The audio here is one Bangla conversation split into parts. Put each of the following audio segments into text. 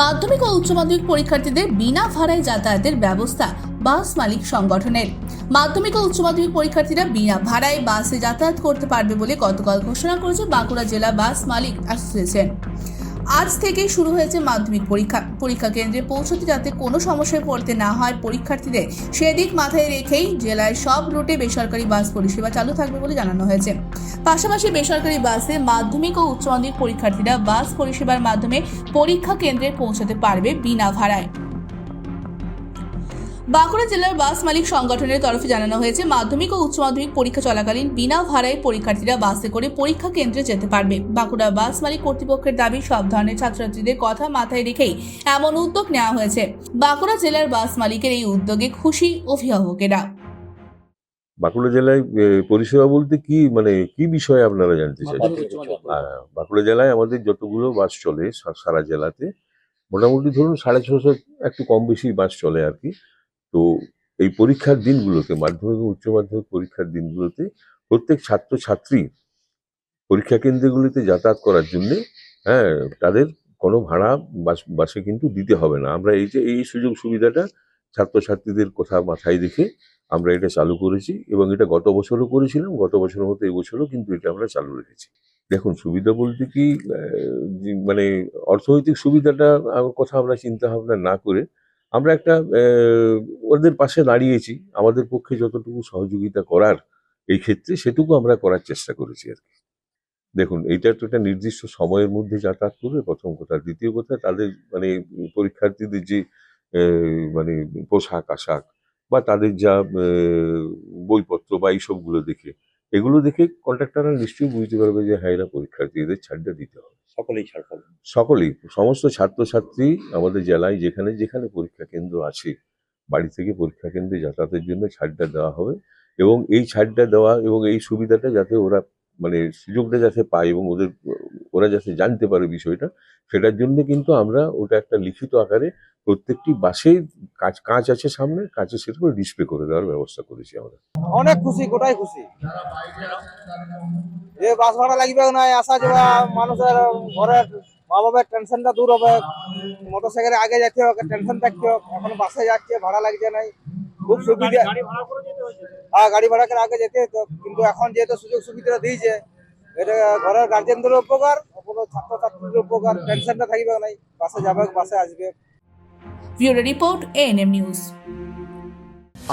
মাধ্যমিক ও উচ্চ মাধ্যমিক পরীক্ষার্থীদের বিনা ভাড়ায় যাতায়াতের ব্যবস্থা বাস মালিক সংগঠনের। মাধ্যমিক ও উচ্চ মাধ্যমিক পরীক্ষার্থীরা বিনা ভাড়ায় বাসে যাতায়াত করতে পারবে বলে গতকাল ঘোষণা করেছে বাঁকুড়া জেলা বাস মালিক অ্যাসোসিয়েশন। আজ থেকেই শুরু হয়েছে মাধ্যমিক পরীক্ষা। পরীক্ষা কেন্দ্রে পৌঁছতে যাতে কোনো সমস্যায় পড়তে না হয়, পরীক্ষার্থীদের সেদিক মাথায় রেখেই জেলায় সব রুটে বেসরকারি বাস পরিষেবা চালু থাকবে বলে জানানো হয়েছে। পাশাপাশি বেসরকারি বাসে মাধ্যমিক ও উচ্চ মাধ্যমিক পরীক্ষার্থীরা বাস পরিষেবার মাধ্যমে পরীক্ষা কেন্দ্রে পৌঁছাতে পারবে বিনা ভাড়ায়। বাঁকুড়া জেলার বাস মালিক সংগঠনের তরফে জানানো হয়েছে, মাধ্যমিক ও উচ্চ মাধ্যমিক পরীক্ষা চলাকালীন বিনা ভাড়ায় পরীক্ষার্থীরা বাসে করে পরীক্ষা কেন্দ্রে যেতে পারবে। বাঁকুড়া বাস মালিক কর্তৃপক্ষের দাবি, সব ধরনের ছাত্রছাত্রীদের কথা মাথায় রেখেই এমন উদ্যোগ নেওয়া হয়েছে। বাঁকুড়া জেলার বাস মালিকের এই উদ্যোগে খুশি অভিভাবকেরা। বাঁকুড়া জেলায় পরিষেবা বলতে কি মানে কি বিষয়ে আপনারা জানতে চাইছেন? বাঁকুড়া জেলায় আমাদের যতগুলো বাস চলে সারা জেলাতে মোটামুটি ধরুন সাড়ে ছশো একটু কম বেশি বাস চলে আর কি। তো এই পরীক্ষার দিনগুলোতে মাধ্যমিক ও উচ্চ মাধ্যমিক পরীক্ষার দিনগুলোতে প্রত্যেক ছাত্র ছাত্রী পরীক্ষা কেন্দ্রগুলিতে যাতায়াত করার জন্যে হ্যাঁ তাদের কোনো ভাড়া বাস বাসে কিন্তু দিতে হবে না। আমরা এই যে এই সুযোগ সুবিধাটা ছাত্রছাত্রীদের কথা মাথায় রেখে আমরা এটা চালু করেছি এবং এটা গত বছরও করেছিলাম, গত বছরের মতো এবছরও কিন্তু এটা আমরা চালু রেখেছি। দেখুন, সুবিধা বলতে কি মানে অর্থনৈতিক সুবিধাটা কথা আমরা চিন্তা ভাবনা না করে আমরা একটা ওদের পাশে দাঁড়িয়েছি। আমাদের পক্ষে যতটুকু সহযোগিতা করার এই ক্ষেত্রে সেটুকু আমরা করার চেষ্টা করেছি আর কি। দেখুন, এইটা তো একটা নির্দিষ্ট সময়ের মধ্যে যাতায়াত করবে, প্রথম কথা। দ্বিতীয় কথা, তাদের মানে পরীক্ষার্থীদের যে মানে পোশাক, আশাক বা তাদের যা বইপত্র বা এইসবগুলো দেখে এগুলো দেখে কন্ট্রাক্টররা নিশ্চয়ই বুঝতে পারবে যে হ্যাঁ এরা পরীক্ষার্থীদের ছাড়টা দিতে হবে। সকলেই ছাড় পাবেন সকলেই সমস্ত ছাত্রছাত্রী আমাদের জেলায় যেখানে যেখানে পরীক্ষা কেন্দ্র আছে বাড়ি থেকে পরীক্ষা কেন্দ্রে যাতায়াতের জন্য ছাড়টা দেওয়া হবে এবং এই ছাড়টা দেওয়া এবং এই সুবিধাটা যাতে ওরা মানে সুযোগটা যাতে পায় এবং ওদের ওরা যাতে জানতে পারে বিষয়টা সেটার জন্য কিন্তু আমরা ওটা একটা লিখিত আকারে প্রত্যেকটি বাসে কাঁচ কাঁচ আছে সামনে কাঁচে সেটা করে ডিসপ্লে করে দেওয়ার ব্যবস্থা করেছি আমরা। অনেক খুশি গোটাই খুশি। যে বাস ভাড়া লাগবে না আসা যাওয়া মানুষের ঘরের মা বাবার টেনশনটা দূর হবে। মোটর সাইকেলে আগে যেতে হবে টেনশন থাকতে হবে এখন বাসে যাচ্ছে ভাড়া লাগছে নাই। খুব সুবিধা হ্যাঁ গাড়ি ভাড়া করে আগে যেতে হতো কিন্তু এখন যেহেতু সুযোগ সুবিধা দিয়েছে এটা ঘরের গার্জেনদের উপকার কোনো ছাত্রছাত্রীদের উপকার টেনশনটা থাকবে নাই বাসে যাবে বাসে আসবে। ব্যুরো রিপোর্ট এএনএম নিউজ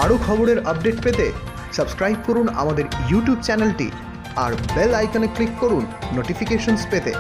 আরও খবরের আপডেট পেতে সাবস্ক্রাইব করুন আমাদের ইউটিউব চ্যানেলটি আর বেল আইকনে ক্লিক করুন নোটিফিকেশনস পেতে।